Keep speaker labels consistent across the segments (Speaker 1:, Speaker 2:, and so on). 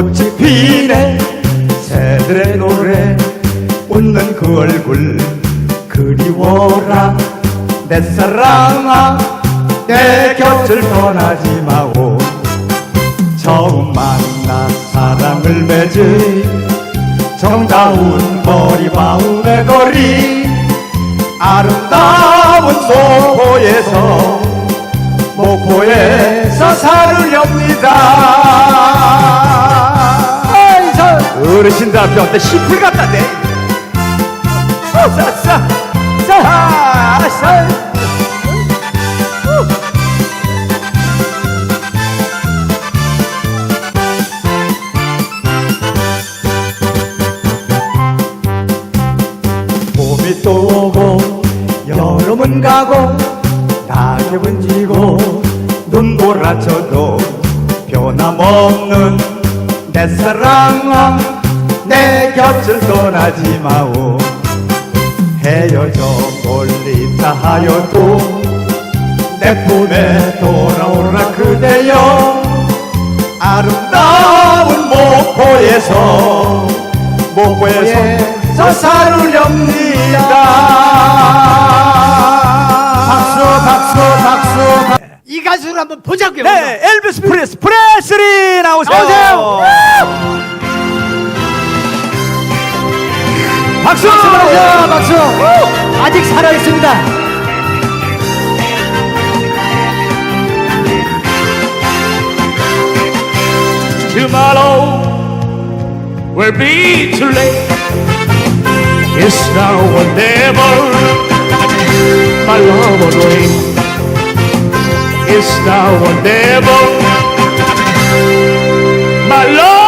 Speaker 1: 꽃이 피네. 새들의 노래 웃는 그 얼굴 그리워라. 내 사랑아 내 곁을 떠나지 마오. 처음 만나 사랑을 맺은 정다운 머리마음의 거리. 아름다운 소포에서 목포에서 살으렵니다 어르신들 앞에 어때 시풀 같다네 싸싸 싸싸 봄이 또 오고 여름은 가고 낙엽은 지고 눈 몰아쳐도 변함없는 내 사랑아 내 곁을 떠나지 마오 헤어져 멀리 있다 하여도 내 품에 돌아오라 그대여 아름다운 목포에서 목포에서 살으렵니다 박수 박수 박수
Speaker 2: 이 가수를 한번 보자고요.
Speaker 1: 네 엘비스 프레스 프레스리 나오세요. 박수
Speaker 2: 박수 박수. 아직 살아 있습니다.
Speaker 3: Tomorrow will be too late. It's now or never. My love will wait. It's now or never. My love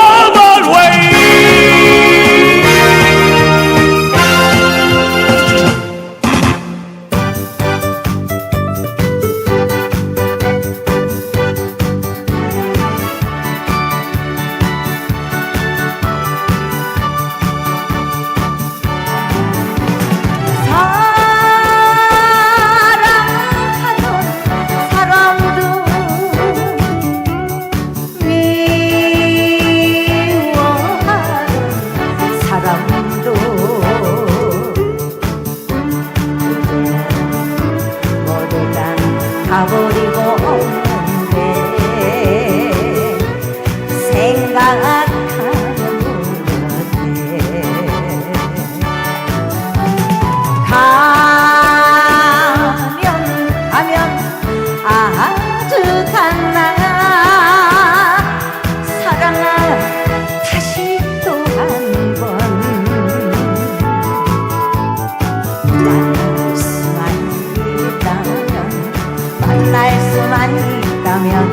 Speaker 4: 있다면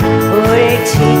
Speaker 4: 옳지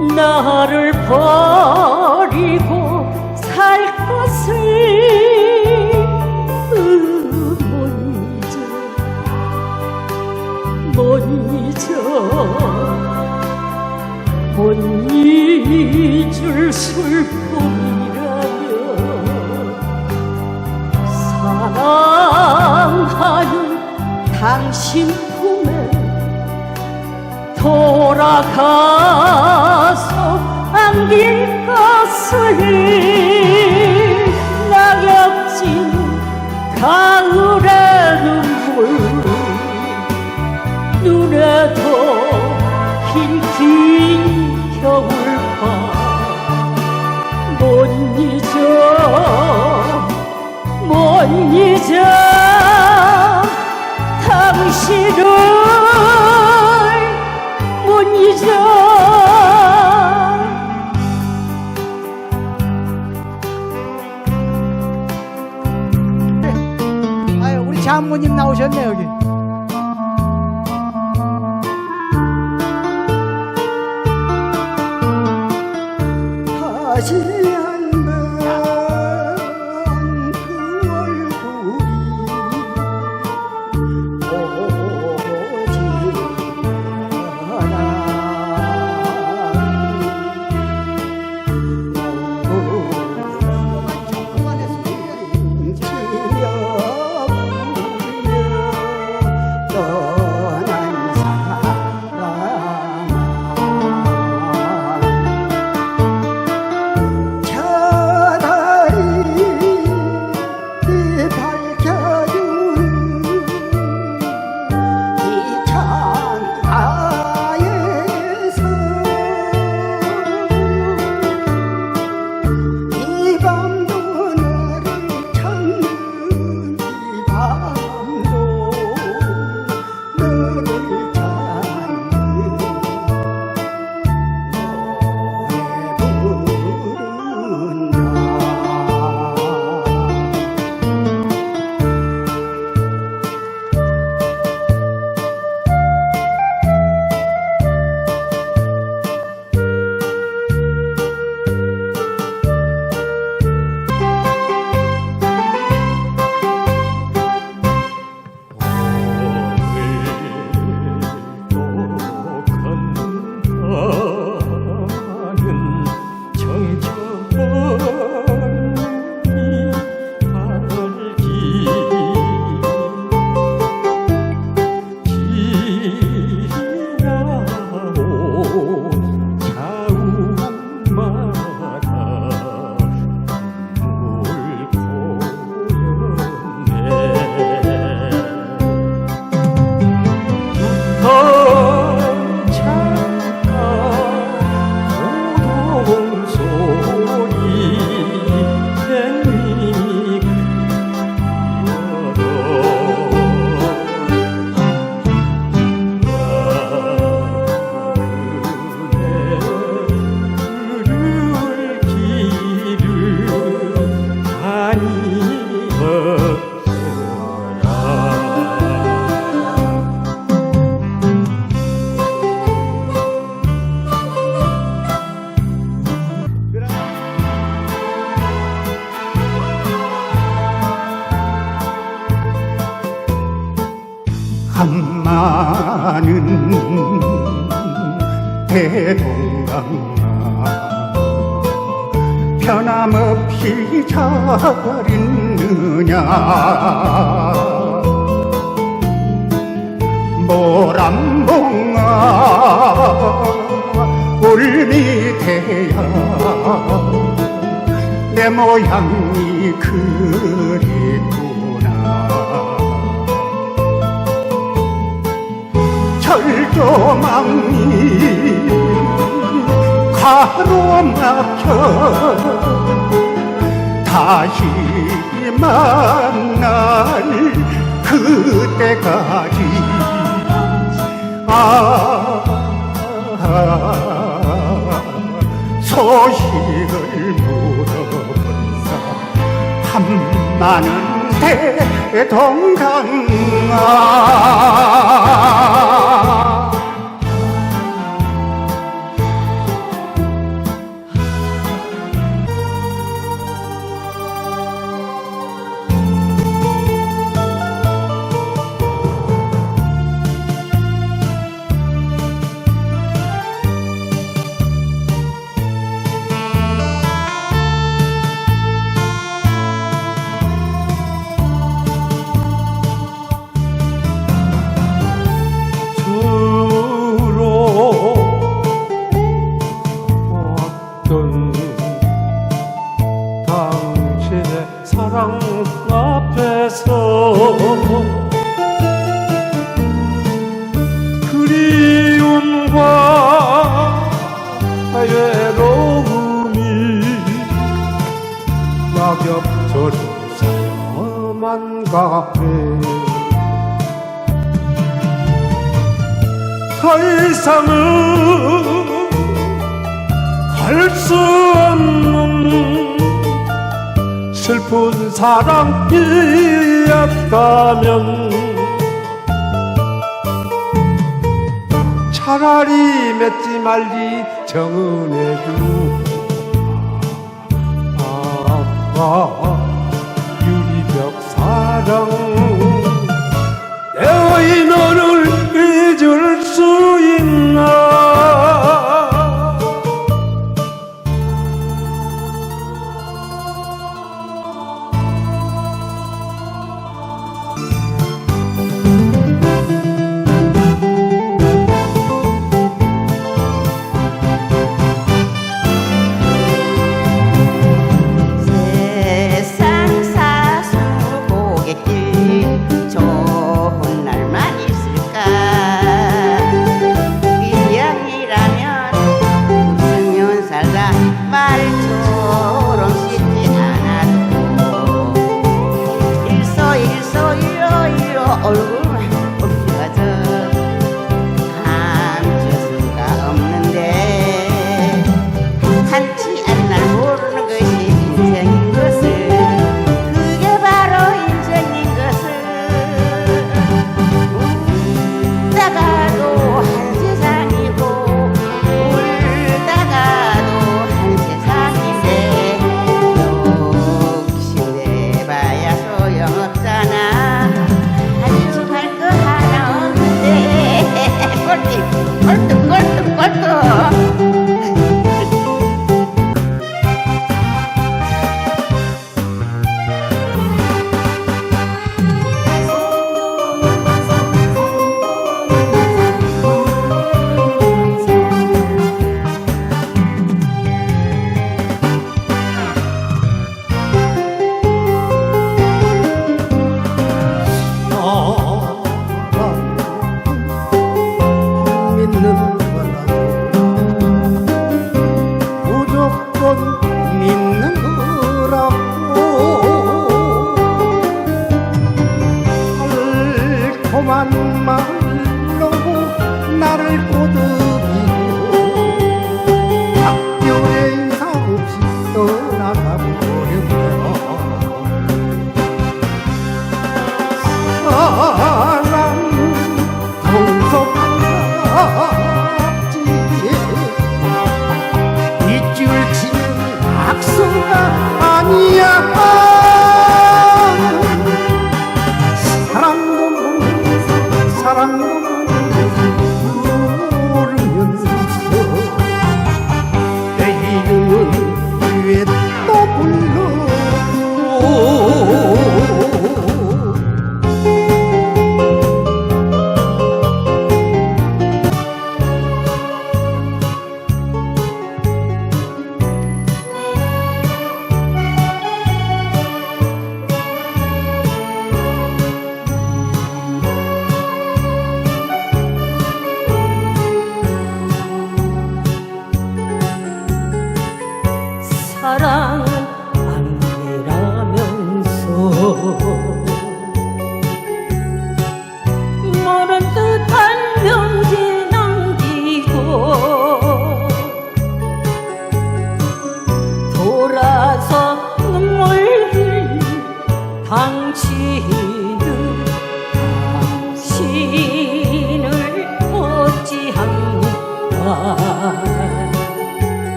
Speaker 4: 나를 버리고 살 것을 으, 못 잊어 못 잊을 슬픔이라며 사랑하는 당신 돌아가서 안길 것을 낙엽진 가을의 눈물. 눈에도 흰긴 겨울
Speaker 5: 나오셨네, 여기.
Speaker 6: 한마는 대동강아. 변함없이 잘 있느냐. 모란봉아 울 밑에야. 내 모양이 그립구 철조망이 가로막혀. 다시 만날 그때까지. 아, 소식을 물어본다 한마는 대동강아.
Speaker 7: 아니었다면 차라리 맺지 말지 정은의 두 아빠 유리벽 사랑. 내 너를 잊을 수 있나?
Speaker 6: วันมา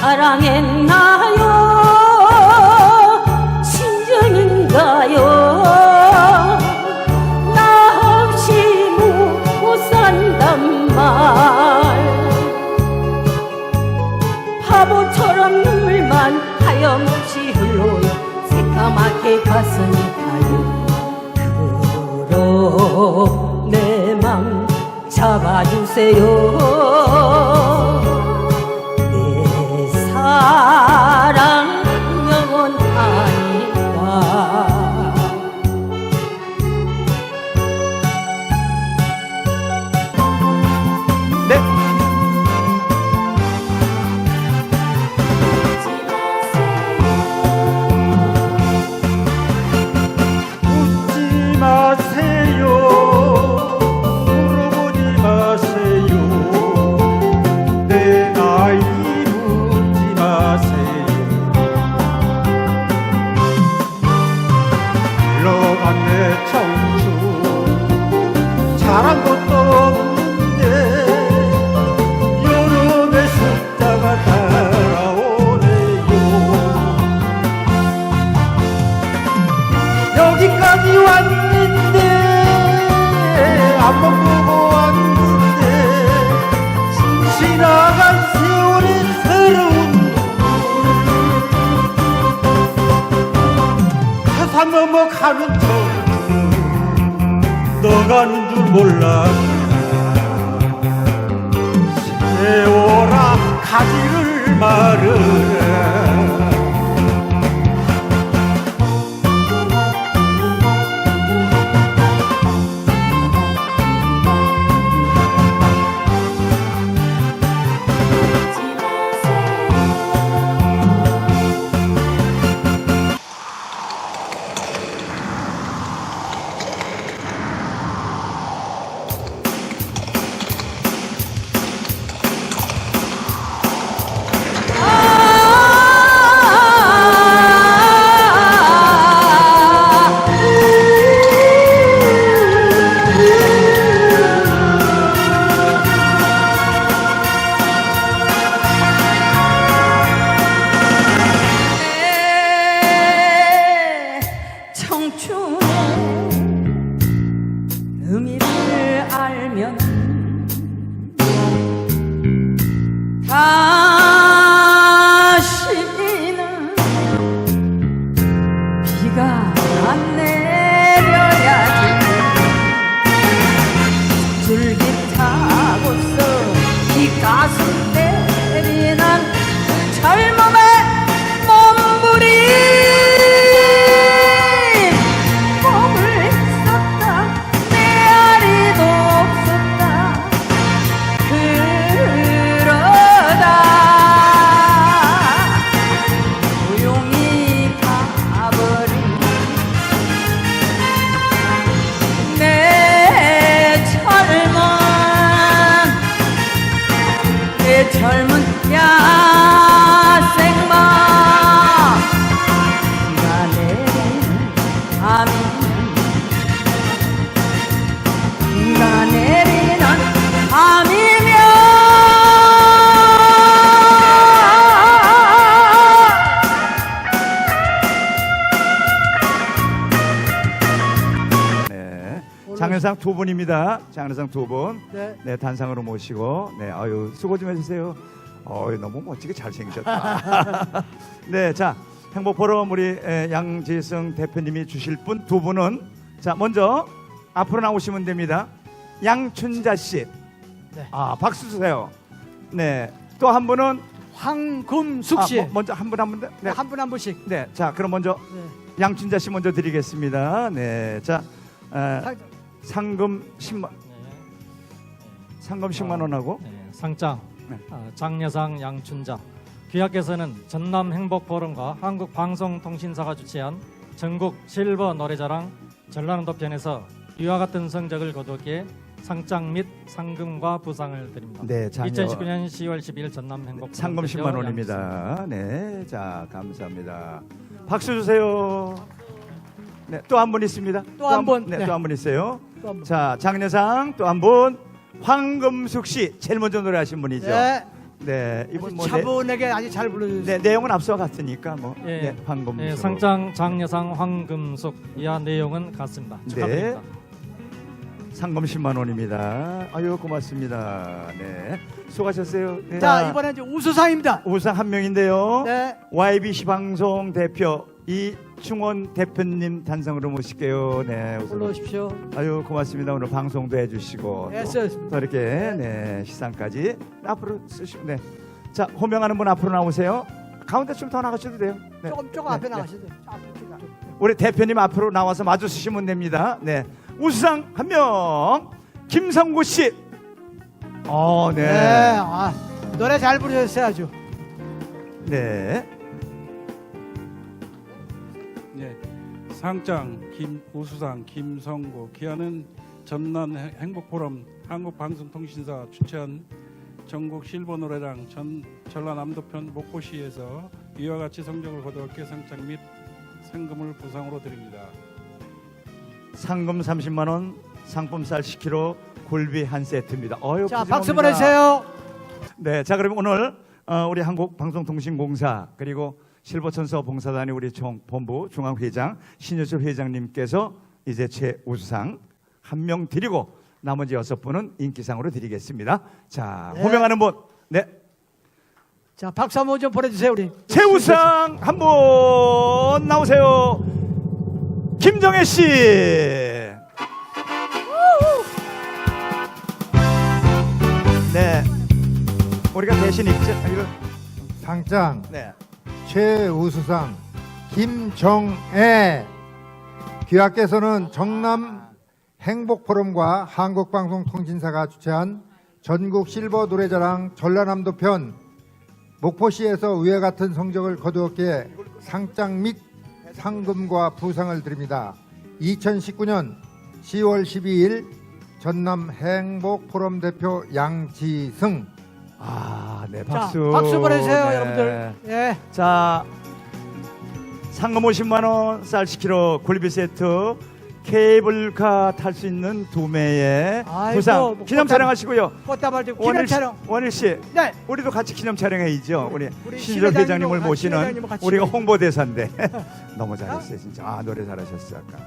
Speaker 5: 사랑엔 요내
Speaker 6: 몰랐다 세월아 가지를 말으라
Speaker 4: 이 가슴
Speaker 1: 장례상 두 분입니다. 장례상 두 분.
Speaker 2: 네.
Speaker 1: 네, 단상으로 모시고. 네, 아유, 수고 좀 해주세요. 어이, 너무 멋지게 잘생기셨다. 네, 자, 행복포럼 우리 에, 양지승 대표님이 주실 분 두 분은 자, 먼저 앞으로 나오시면 됩니다. 양춘자 씨.
Speaker 2: 네.
Speaker 1: 아, 박수 주세요. 네, 또 한 분은
Speaker 2: 황금숙
Speaker 1: 아,
Speaker 2: 씨.
Speaker 1: 뭐, 먼저 한 분 한 분. 네,
Speaker 2: 네, 한 분 한 분씩.
Speaker 1: 네, 자, 그럼 먼저
Speaker 2: 네.
Speaker 1: 양춘자 씨 먼저 드리겠습니다. 네, 자, 에,
Speaker 2: 상-
Speaker 1: 상금 10만 상금 10만 원하고
Speaker 8: 네, 상장
Speaker 1: 네.
Speaker 8: 어, 장려상 양춘자 귀하께서는 전남 행복포럼과 한국방송통신사가 주최한 전국 실버 노래자랑 전라남도 편에서 이와 같은 성적을 거두기에 상장 및 상금과 부상을 드립니다.
Speaker 1: 네, 자녀
Speaker 8: 2019년 10월 10일 전남 행복
Speaker 1: 상금 10만 원입니다. 네, 자 감사합니다. 박수 주세요. 네, 또 한 분 있습니다.
Speaker 2: 또 한 분.
Speaker 1: 네,
Speaker 2: 네.
Speaker 1: 또 한 분 있어요. 자, 장례상 또 한 분. 황금숙 씨 제일 먼저 노래하신 분이죠.
Speaker 2: 네.
Speaker 1: 네, 이분 뭐 내,
Speaker 2: 차분하게 아주 잘 불러주세요.
Speaker 1: 네, 내용은 앞서 갔으니까 뭐
Speaker 8: 예,
Speaker 1: 네, 황금숙.
Speaker 8: 네, 상장 장려상 황금숙 이하 내용은 같습니다. 축하드립니다.
Speaker 1: 상금 10만 원입니다. 아유 고맙습니다. 네, 수고하셨어요. 네.
Speaker 2: 자, 이번엔 이제 우수상입니다.
Speaker 1: 우상 한 명인데요.
Speaker 2: 네.
Speaker 1: YBC 방송 대표 이충원 대표님 단성으로 모실게요. 네, 우선
Speaker 2: 불러오십시오.
Speaker 1: 아유 고맙습니다. 오늘 방송도 해주시고
Speaker 2: 예,
Speaker 1: 또. 또 이렇게 네 시상까지 앞으로 쓰시면 네. 자 호명하는 분 앞으로 나오세요. 가운데 좀 더 나가셔도 돼요. 네.
Speaker 2: 조금 조금
Speaker 1: 네,
Speaker 2: 앞에
Speaker 1: 네.
Speaker 2: 나가시죠. 앞에 좀.
Speaker 1: 우리 대표님 앞으로 나와서 마주 쓰시면 됩니다. 네. 우수상 한 명, 김성구 씨. 어,
Speaker 2: 네.
Speaker 1: 네.
Speaker 2: 아, 노래 잘 부르셨어요 아주.
Speaker 1: 네.
Speaker 9: 상장 김 우수상 김성구 기아는 전남 행- 행복포럼 한국방송통신사 주최한 전국 실버 노래장 전 전라남도편 목포시에서 이와 같이 성적을 거두었기에 상장 및 상금을 부상으로 드립니다.
Speaker 1: 상금 30만 원, 상품 쌀 10kg, 굴비 한 세트입니다. 어유
Speaker 2: 자, 박수 보내주세요.
Speaker 1: 네, 자 그럼 오늘 어, 우리 한국방송통신공사 그리고 실버천서 봉사단의 우리 총 본부 중앙회장 신효철 회장님께서 이제 최우수상 한 명 드리고 나머지 여섯 분은 인기상으로 드리겠습니다. 자
Speaker 2: 네.
Speaker 1: 호명하는 분, 네
Speaker 2: 자, 박수 한번 좀 보내주세요 우리.
Speaker 1: 최우상 한 분 나오세요. 김정혜 씨. 네, 우리가 대신 읽죠. 이거
Speaker 10: 상장
Speaker 1: 네.
Speaker 10: 최우수상 김정애 귀하께서는 정남 행복포럼과 한국방송통신사가 주최한 전국 실버 노래자랑 전라남도 편 목포시에서 위와 같은 성적을 거두었기에 상장 및 상금과 부상을 드립니다. 2019년 10월 12일 전남 행복포럼 대표 양지승
Speaker 1: 아, 네,
Speaker 2: 자,
Speaker 1: 박수.
Speaker 2: 박수 보내주세요
Speaker 1: 네.
Speaker 2: 여러분들. 예.
Speaker 1: 자, 상금 50만 원, 쌀 10kg, 굴비 세트, 케이블카 탈 수 있는 두 매의
Speaker 2: 아이고,
Speaker 1: 부상
Speaker 2: 뭐
Speaker 1: 기념
Speaker 2: 꽃다발-
Speaker 1: 촬영하시고요.
Speaker 2: 꽃다발 좀
Speaker 1: 원일
Speaker 2: 기념
Speaker 1: 씨,
Speaker 2: 촬영.
Speaker 1: 원일 씨,
Speaker 2: 네.
Speaker 1: 우리도 같이 기념 촬영해야죠. 우리,
Speaker 2: 우리
Speaker 1: 신절
Speaker 2: 신 회장님하고
Speaker 1: 회장님을
Speaker 2: 같이,
Speaker 1: 모시는
Speaker 2: 회장님하고 같이
Speaker 1: 우리가. 홍보대사인데 너무 잘했어요, 진짜. 아 노래 잘하셨어요 아까.